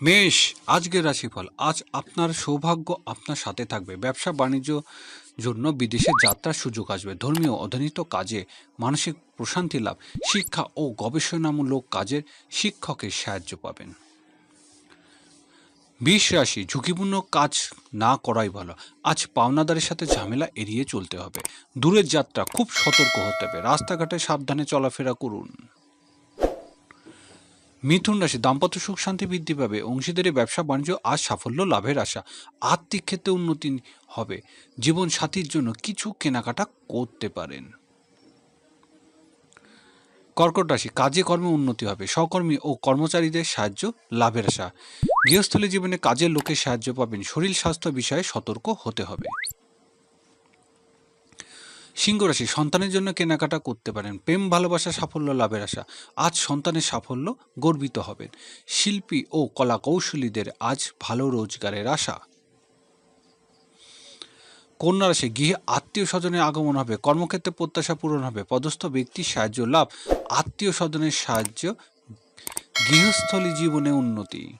মেষ, আজকের রাশিফল। আজ আপনার সৌভাগ্য আপনার সাথে থাকবে। ব্যবসা, বাণিজ্য জন্য বিদেশে যাত্রার সুযোগ আসবে। ধর্মীয় অধীনিত কাজে মানসিক প্রশান্তি লাভ। শিক্ষা ও গবেষণামূলক কাজের শিক্ষকের সাহায্য পাবেন। বিষ রাশি, ঝুঁকিপূর্ণ কাজ না করাই ভালো। আজ পাওনাদারের সাথে ঝামেলা এড়িয়ে চলতে হবে। দূরের যাত্রা, খুব সতর্ক হতে হবে। রাস্তাঘাটে সাবধানে চলাফেরা করুন। মিথুন রাশি দাম্পত্য সুখ শান্তি বৃদ্ধি পাবে। অংশীদারি, ব্যবসা, বাণিজ্য আজ সাফল্য, লাভের আশা। আর্থিক ক্ষেত্রে উন্নতি হবে। জীবন সাথীর জন্য কিছু কেনাকাটা করতে পারেন। কর্কট রাশি, কাজে কর্মে উন্নতি হবে। সহকর্মী ও কর্মচারীদের সাহায্য, লাভের আশা। গৃহস্থলী জীবনে কাজের লোকের সাহায্য পাবেন। শরীর স্বাস্থ্য বিষয়ে সতর্ক হতে হবে। সিংহ রাশি, সন্তানের জন্য কেনাকাটা করতে পারেন। প্রেম, ভালোবাসা, সাফল্য, লাভের আশা। আজ সন্তানের সাফল্য গর্বিত হবেন। শিল্পী ও কলা কৌশলীদের আজ ভালো রোজগারের আশা। কন্যা রাশি, গৃহে আত্মীয় স্বজনের আগমন হবে। কর্মক্ষেত্রে প্রত্যাশা পূরণ হবে। পদস্থ ব্যক্তির সাহায্য লাভ। আত্মীয় স্বজনের সাহায্য গৃহস্থলী জীবনে উন্নতি।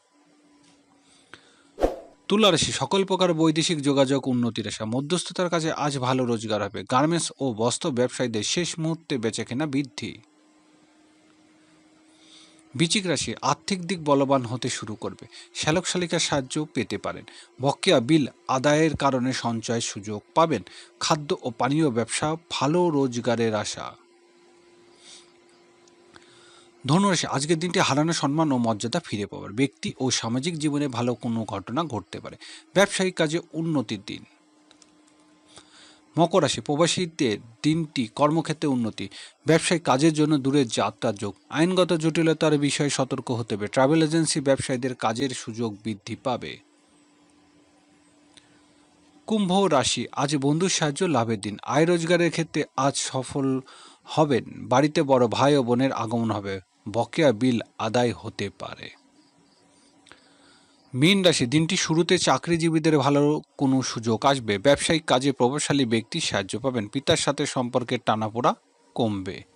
তুলা রাশি সকল প্রকার বৈদেশিক যোগাযোগ উন্নতির আশা মধ্যস্থতার কাজে আজ ভালো রোজগার হবে। গার্মেন্টস ও বস্ত্র ব্যবসায়ীদের শেষ মুহূর্তে বেচাকেনা বৃদ্ধি। বৃচিক রাশি আর্থিক দিক বলবান হতে শুরু করবে। শ্যালক শালিকার সাহায্য পেতে পারেন। বকেয়া বিল আদায়ের কারণে সঞ্চয়ের সুযোগ পাবেন। খাদ্য ও পানীয় ব্যবসা ভালো রোজগারের আশা। ধনুরাশি আজকের দিনটি হারানো সম্মান ও মর্যাদা ফিরে পাওয়ার। ব্যক্তি ও সামাজিক জীবনে ভালো কোনো ঘটনা ঘটতে পারে। ব্যবসায়িক কাজে উন্নতির দিন। মকর রাশি, প্রবাসীদের দিনটি কর্মক্ষেত্রে উন্নতি। ব্যবসায়িক কাজের জন্য দূরের যাত্রার যোগ। আইনগত জটিলতার বিষয়ে সতর্ক হতে হবে। ট্রাভেল এজেন্সি ব্যবসায়ীদের কাজের সুযোগ বৃদ্ধি পাবে। কুম্ভ রাশি, আজ বন্ধুর সাহায্য লাভের দিন। আয় রোজগারের ক্ষেত্রে আজ সফল হবেন। বাড়িতে বড় ভাই ও বোনের আগমন হবে। বকেয়া বিল আদায় হতে পারে। মীন রাশি, দিনটি শুরুতে চাকরিজীবীদের ভালো কোনো সুযোগ আসবে। ব্যবসায়িক কাজে প্রভাবশালী ব্যক্তি সাহায্য পাবেন। পিতার সাথে সম্পর্কের টানাপোড়া কমবে।